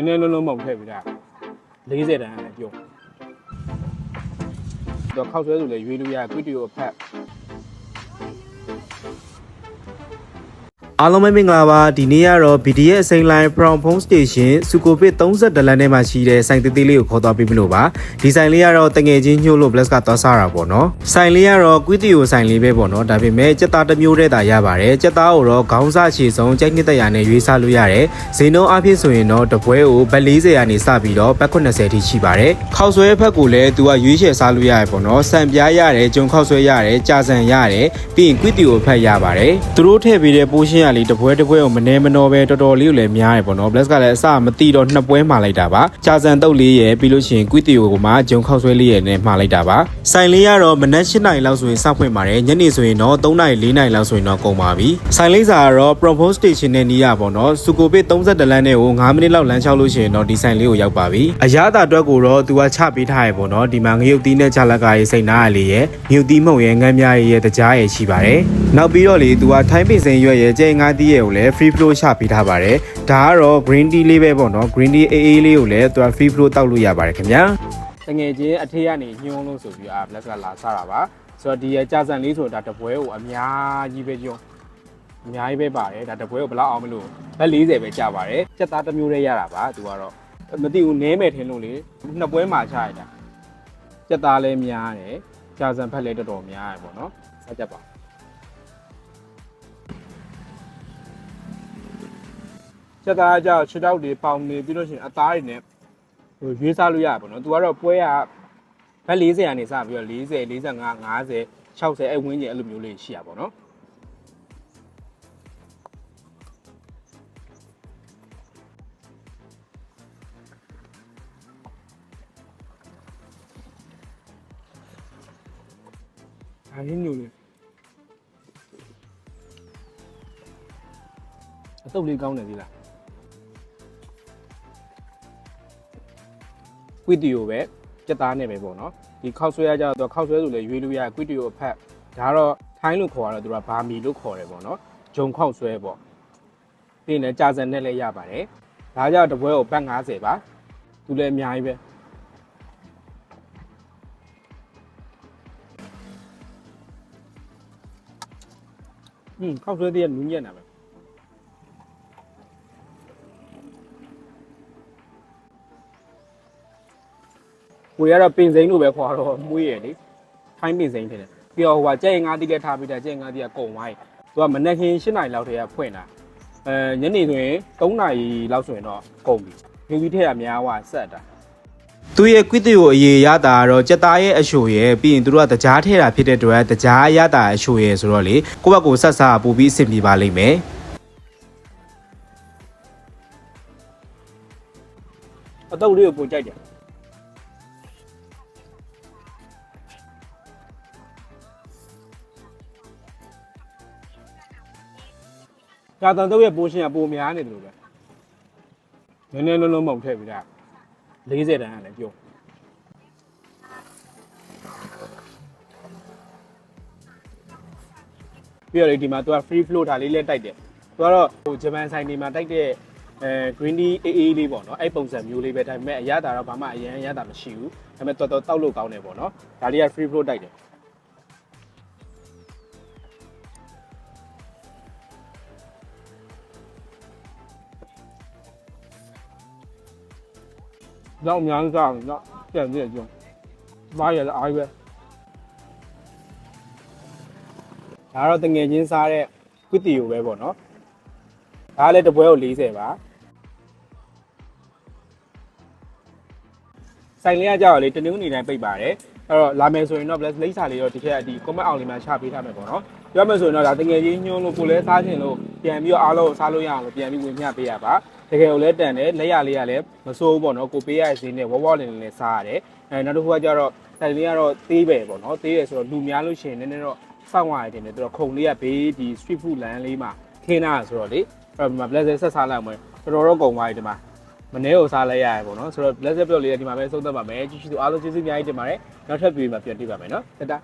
ည်းနည်းလုံးလုံးမဟုတ်ထည့်ပြီးတာ40တန်းကလည်းပြုံးတော့ခောက်ဆွဲဆိုလည်းရွေးလို့ရကွီတီကိုဖက် အားလုံးပဲမင်္ဂလာပါဒီနေ့ကတော့ BDS အစိမ်းလိုင်း from phone station စုကိုပစ်32လမ်းထဲမှာရှိတဲ့စိုင်သေးသေးလေးကိုခေါ်သွားပေးမလို့ပါဒီဆိုင်လေးကတော့တငယ်ချင်းညှို့လို့ bless ကသွားစားတာပေါ့နော်ဆိုင်လေးကတော့ကွီတီကိုဆိုင်လေးပဲပေါ့နော်ဒါပေမဲ့စက်သားတစ်မျိုးတည်းသာရပါတယ်စက်သားကိုတော့ခေါင်းစားချေဆုံးကြိုက်နှစ်တရာနဲ့ရွေးစားလို့ရတယ်ဈေးနှုန်းအဖြစ်ဆိုရင်တော့တပွဲကိုဘတ်40ရာနေစပြီးတော့ဘတ်80ထိရှိပါတယ်ခောက်ဆွဲဖက်ကိုလည်းသူကရွေးချယ်စားလို့ရတယ်ပေါ့နော်စံပြားရတယ်ဂျုံခောက်ဆွဲရတယ်ကြာဆန်ရတယ်ပြီးရင်ကွီတီကိုဖက်ရပါတယ်သူတို့ထည့်ပေးတဲ့ပိုးရှင်းရလေးတပွဲတပွဲကိုမနေမနှောပဲတော်တော်လေးကိုလည်းများတယ်ပေါ့နော် bless ကလည်းအစမတိတော့နှစ်ပွဲမှာလိုက်တာပါကြာဆန်တုပ်လေးရယ်ပြီးလို့ရှိရင်ကွီတီကိုမှဂျုံခောက်ဆွဲလေးရယ်နဲ့မှာလိုက်တာပါဆိုင်လေးကတော့မနက်၈နာရီလောက်ဆိုရင်စောင့်ဖွင့်ပါတယ်ညနေဆိုရင်တော့3နာရီ4နာရီလောက်ဆိုရင်တော့ကုန်ပါပြီဆိုင်လေးစာကတော့ propose station နဲ့နီးရပေါ့နော်စူကိုပစ်32လမ်းနဲ့ကို9မိနစ်လောက်လမ်းလျှောက်လို့ရှိရင်တော့ဒီဆိုင်လေးကိုရောက်ပါပြီအရသာအတွက်ကိုတော့သူကချပေးထားရပေါ့နော်ဒီမှာငရုတ်သီးနဲ့ချလက်ကရေးစိတ်နာရလေးရယ်မြုပ်သီးမှုန့်ရယ်ငန်းများရယ်တကြားရယ်ရှိပါတယ်နောက်ပြီးတော့လေသူကထိုင်းပင်စင်ရွက်ရယ်ကျဲငါးသီးရယ်ကိုလည်း free flow ချပေးထားပါတယ်ဒါကတော့ green tea လေးပဲပေါ့နော် green tea အေးအေးလေးကိုလည်းသူက free flow တောက်လို့ရပါတယ်ခင်ဗျာတငယ်ချင်းအထေးကနေညှိုးလို့ဆိုပြီးအာ bless ကလာစားတာပါဆိုတော့ဒီရကြာဆန်လေးဆိုတာတပွဲကိုအများကြီးပဲကျုံအများကြီးပဲပါတယ်ဒါတပွဲကိုဘယ်လောက်အောင်မလို့ဘတ်40ပဲကြာပါတယ်စက်သားတစ်မျိုးတည်းရတာပါသူကတော့မသိဘူးနဲမယ်ထင်လို့လေနှစ်ပွဲမှာချရတာစက်သားလည်းများတယ်ကြာဆန်ဖက်လည်းတော်တော်များတယ်ပေါ့နော်ဆက်ကြပါ စက်သားကြောက်ခြေထောက်တွေပေါင်နေပြီးလို့ရှိရင်အသားတွေနဲ့ဟိုရွေးစားလို့ရပါဘောနော်။ तू ကတော့ပွဲကဘက်40ရာနေစပြီးတော့40 45 50 60အဲ့ဝန်းကျင်အဲ့လိုမျိုးလေးရှိရပါဘောနော်။အားရင်းညိုလေးအတုပ်လေးကောင်းတယ်ဒီလား ကွီတီယိုပဲစက်သားနဲ့ပဲပေါ့နော်ဒီခောက်ဆွဲရကြတော့ခောက်ဆွဲဆိုလည်းရွေးလို့ရကွီတီယိုအဖက်ဒါကတော့ထိုင်းလို့ခေါ်ရတော့သူကဘာမီလို့ခေါ်တယ်ပေါ့နော်ဂျုံခောက်ဆွဲပေါ့ပြီးရင်လည်းကြာစံနဲ့လည်းရပါတယ်ဒါကြောင့်တပွဲကိုဘတ်50ပါသူလည်းအများကြီးပဲอืมခောက်ဆွဲတည်းကနူးညံ့တာပဲ ကိုရကတော့ပင်စိမ့်လို့ပဲခေါ်တော့မွေးရလေထိုင်းပင်စိမ့်ဖြစ်တယ်ပြီးတော့ဟိုကကြက်ရင်ငါးတိလည်းထားပြီးတာကြက်ရင်ငါးတိကကုန်သွားပြီသူကမနက်ခင်း7နာရီလောက်တည်းကဖွင့်တာအဲညနေဆိုရင်3နာရီလောက်ဆိုရင်တော့ကုန်ပြီလူကြီးထက်ကများဟွာဆက်တာသူရဲ့ကွီတီကိုအရေးရတာကတော့ကြက်သားရဲ့အရှိုရဲ့ပြီးရင်သူတို့ကတကြားထဲတာဖြစ်တဲ့အတွက်တကြားရတာအရှိုရဲ့ဆိုတော့လေကိုယ့်ဘက်ကိုဆက်စားပူပြီးအဆင်ပြေပါလိမ့်မယ်အတုပ်လေးကိုပုံကြိုက်တယ် ကြာတန်တော့ရဲ့ပိုးရှင်ကပိုများနေတယ်လို့ပဲနည်းနည်းလုံးလုံးမဟုတ်ထည့်ပြီးတာ40တန်းကလည်းပြုံးပြီးတော့လေဒီမှာသူက free flow ထားလေးလည်းတိုက်တယ်သူကတော့ဟိုဂျပန်ဆိုင်တွေမှာတိုက်တဲ့အဲ green tea အေးအေးလေးပေါ့နော်အဲ့ပုံစံမျိုးလေးပဲဒါပေမဲ့အရသာတော့ဘာမှအရင်အရသာမရှိဘူးဒါပေမဲ့တော်တော်တောက်လို့ကောင်းတယ်ပေါ့နော်ဒါလေးက free flow တိုက်တယ် တော့အများကြီးစားတော့ပြန်ပြည့်ကြုံဘာရလဲအားပဲဒါတော့တငယ်ချင်းစားတဲ့ကွတီယိုပဲပေါ့နော်ဒါကလည်းတစ်ပွဲကို40ပါဆိုင်လေးကကြောက်လေတနင်္ဂနွေတိုင်းပိတ်ပါတယ်အဲ့တော့လာမယ်ဆိုရင်တော့ bless လိမ့်စာလေးတော့တစ်ချက်ဒီ comment အောင်လေးမှာချပေးထားမယ်ပေါ့နော်ပြောမယ်ဆိုရင်တော့ဒါတငယ်ချင်းညွှန်းလို့ကိုလည်းစားခြင်းလို့ပြန်ပြီးတော့အားလုံးစားလို့ရအောင်လို့ပြန်ပြီးဝင်မျှပေးရပါ တကယ်ကိုလည်းတန်တယ်လက်ရလေးကလည်းမစိုးဘူးပေါ့နော်ကိုပေးရတဲ့ဈေးနဲ့ဝဝလင်လင်လေးစားရတယ်အဲနောက်တစ်ခုကကျတော့ဆိုင်လေးကတော့သေးပဲပေါ့နော်သေးတယ်ဆိုတော့လူများလို့ရှိရင်နည်းနည်းတော့စောင့်ရတယ်တင်တယ်သူတော့ခုံလေးကဘေးဒီ street food လမ်းလေးမှာခင်းတာဆိုတော့လေအဲ့တော့ဒီမှာ bless ဆက်စားလိုက်အောင်မယ်တော်တော်တော့ကုန်သွားပြီဒီမှာမနေ့ကိုစားလိုက်ရတယ်ပေါ့နော်ဆိုတော့ bless ပြောလေးကဒီမှာပဲဆုံးသက်ပါမယ်ကြည့်ရှုသူအားလုံးကျေးဇူးအများကြီးတင်ပါတယ်နောက်ထပ်ဗီဒီယိုမှာပြန်တွေ့ပါမယ်နော်တတာ